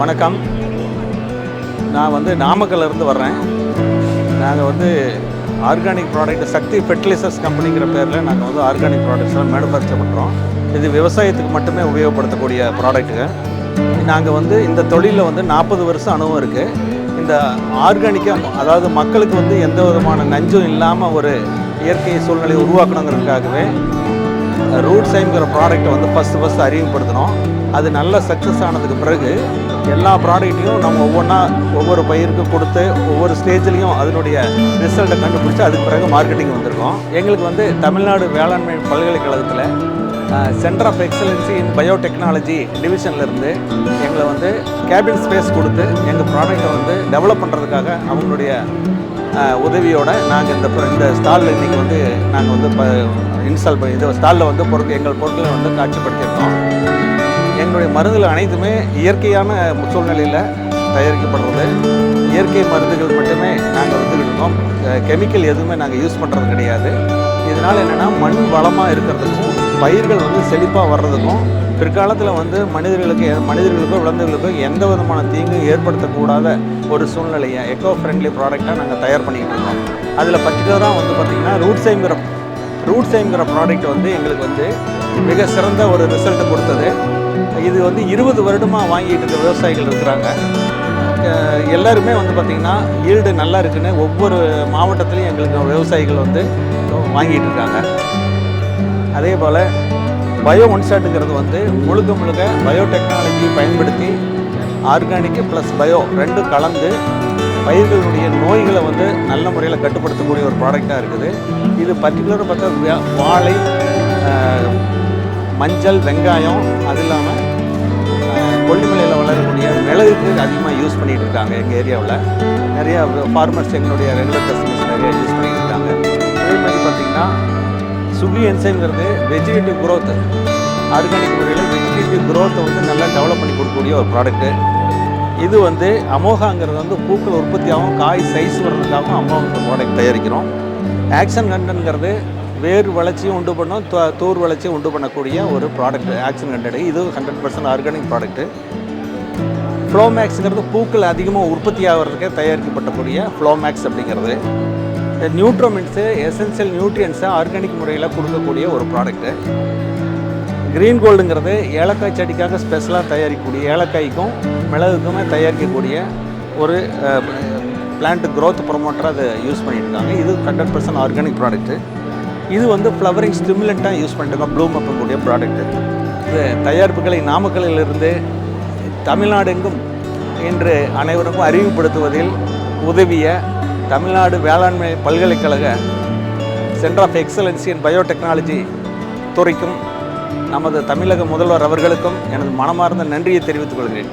வணக்கம். நான் வந்து நாமக்கல்ல இருந்து வர்றேன். நாங்கள் வந்து ஆர்கானிக் ப்ராடக்ட் சக்தி ஃபெர்டிலைசர்ஸ் கம்பெனிங்கிற பேரில் நாங்கள் வந்து ஆர்கானிக் ப்ராடக்ட்ஸ்லாம் மேனுஃபேக்சர் பண்ணுறோம் இது விவசாயத்துக்கு மட்டுமே உபயோகப்படுத்தக்கூடிய ப்ராடக்ட்டுங்க நாங்கள் வந்து இந்த தொழிலில் வந்து நாற்பது வருஷம் அனுபவம் இருக்குது இந்த ஆர்கானிக்காக அதாவது மக்களுக்கு வந்து எந்த விதமான நஞ்சும் இல்லாமல் ஒரு இயற்கை சூழ்நிலையை உருவாக்கணுங்கிறதுக்காகவே ரூட் சைம்ங்கிற ப்ராடக்ட்டை வந்து ஃபஸ்ட்டு ஃபஸ்ட்டு அறிமுகப்படுத்தினோம். அது நல்ல சக்ஸஸ் ஆனதுக்கு பிறகு எல்லா ப்ராடக்ட்டையும் நம்ம ஒவ்வொன்றா ஒவ்வொரு பயிருக்கு கொடுத்து ஒவ்வொரு ஸ்டேஜ்லேயும் அதனுடைய ரிசல்ட்டை கண்டுபிடிச்சி அதுக்கு பிறகு மார்க்கெட்டிங் வந்திருக்கோம். எங்களுக்கு வந்து தமிழ்நாடு வேளாண்மை பல்கலைக்கழகத்தில் centre of excellency in biotechnology டிவிஷன்லேருந்து எங்களை வந்து கேபின் ஸ்பேஸ் கொடுத்து எங்கள் ப்ராடக்ட்டை வந்து டெவலப் பண்ணுறதுக்காக அவங்களுடைய உதவியோடு உதவியோட நாங்கள் இந்த இந்த ஸ்டாலில் இன்றைக்கி வந்து நாங்கள் வந்து ப இன்ஸ்டால் பண்ணி இந்த ஸ்டாலில் வந்து பொருட்கள் எங்கள் பொருட்களை வந்து காட்சிப்படுத்தியிருக்கோம். எங்களுடைய மருந்துகள் அனைத்துமே இயற்கையான சூழ்நிலையில் தயாரிக்கப்படுறது இயற்கை மருந்துகள் மட்டுமே நாங்கள் வந்துக்கிட்டு இருக்கோம். கெமிக்கல் எதுவுமே நாங்கள் யூஸ் பண்ணுறது கிடையாது. இதனால் என்னென்னா மண் வளமாக இருக்கிறதுக்கும் பயிர்கள் வந்து செழிப்பாக வர்றதுக்கும் பிற்காலத்தில் வந்து மனிதர்களுக்கு மனிதர்களுக்கோ விலங்குகளுக்கோ எந்த விதமான தீங்கும் ஏற்படுத்தக்கூடாத ஒரு சூழ்நிலையை எக்கோ ஃப்ரெண்ட்லி ப்ராடக்டாக நாங்கள் தயார் பண்ணிக்கிட்டு இருக்கோம். அதில் பர்டிகுலராக வந்து பார்த்திங்கன்னா ரூட் சைங்கிற ரூட் சைங்கிற ப்ராடக்ட் வந்து எங்களுக்கு வந்து மிக சிறந்த ஒரு ரிசல்ட்டை கொடுத்தது. இது வந்து இருபது வருடமாக வாங்கிட்டு இருக்க விவசாயிகள் இருக்கிறாங்க. எல்லாருமே வந்து பார்த்திங்கன்னா ஈல்டு நல்லா இருக்குன்னு ஒவ்வொரு மாவட்டத்துலேயும் எங்களுக்கு விவசாயிகள் வந்து வாங்கிட்டு இருக்காங்க. அதே போல் பயோ ஒன்சாட்டுங்கிறது வந்து முழுக்க முழுக்க பயோடெக்னாலஜி பயன்படுத்தி ஆர்கானிக் ப்ளஸ் பயோ ரெண்டும் கலந்து பயிர்களுடைய நோய்களை வந்து நல்ல முறையில் கட்டுப்படுத்தக்கூடிய ஒரு ப்ராடக்டாக இருக்குது. இது பர்டிகுலராக பார்த்தா வாழை மஞ்சள் வெங்காயம் அது இல்லாமல் கொல்லிமலையில் வளரக்கூடிய மிளகுக்கு அதிகமாக யூஸ் பண்ணிகிட்டு இருக்காங்க எங்கள் ஏரியாவில். நிறையா ஃபார்மர்ஸ் எங்களுடைய ரெகுலர் கஸ்டமர்ஸ் நிறைய யூஸ் பண்ணிட்டு இருக்காங்க. அதே மாதிரி பார்த்திங்கன்னா சுகி என்சைம்ங்கிறது வெஜிடேட்டிவ் growth. ஆர்கானிக் முறையில் வெஜிடேட்டிவ் குரோத்தை வந்து நல்லா டெவலப் பண்ணி கொடுக்கக்கூடிய ஒரு ப்ராடக்ட்டு இது வந்து அமோகாங்கிறது வந்து பூக்கள் உற்பத்தியாகவும் காய் சைஸ் வர்றதுக்காகவும் அமோகா ப்ராடக்ட் தயாரிக்கிறோம். ஆக்ஷன் கண்டன்ங்கிறது வேர் வளர்ச்சியும் உண்டு பண்ணும் தூர் வளர்ச்சியும் உண்டு பண்ணக்கூடிய ஒரு ப்ராடக்ட் ஆக்சன் கண்டட் இது ஹண்ட்ரட் பர்சன்ட் ஆர்கானிக் ப்ராடக்ட்டு ஃப்ளோமேக்ஸுங்கிறது பூக்கள் அதிகமாக உற்பத்தி ஆகிறதுக்கே தயாரிக்கப்பட்டக்கூடிய ஃப்ளோமேக்ஸ் அப்படிங்கிறது. நியூட்ரோமின்ஸு எசென்சியல் நியூட்ரியன்ஸை ஆர்கானிக் முறையில் கொடுக்கக்கூடிய ஒரு ப்ராடக்ட்டு கிரீன் கோல்டுங்கிறது ஏலக்காய் செடிக்காக ஸ்பெஷலாக தயாரிக்கக்கூடிய ஏலக்காய்க்கும் மிளகுக்குமே தயாரிக்கக்கூடிய ஒரு பிளான்ட் க்ரோத் ப்ரொமோட்டராக அதை யூஸ் பண்ணிட்டு இருக்காங்க. இது ஹண்ட்ரட் பர்சன்ட் ஆர்கானிக் ப்ராடக்ட்டு இது வந்து ஃப்ளவரிங் ஸ்டிமுலண்ட்டாக யூஸ் பண்ணிட்டு ப்ளூம் அப்பக்கூடிய ப்ராடக்ட்டு இது தயாரிப்புகளை நாமக்கல்லிலிருந்து தமிழ்நாடு எங்கும் இன்று அனைவருக்கும் அறிவுப்படுத்துவதில் உதவிய தமிழ்நாடு வேளாண்மை பல்கலைக்கழக centre of excellency in biotechnology துறைக்கும் நமது தமிழக முதல்வர் அவர்களுக்கும் எனது மனமார்ந்த நன்றியை தெரிவித்துக் கொள்கிறேன்.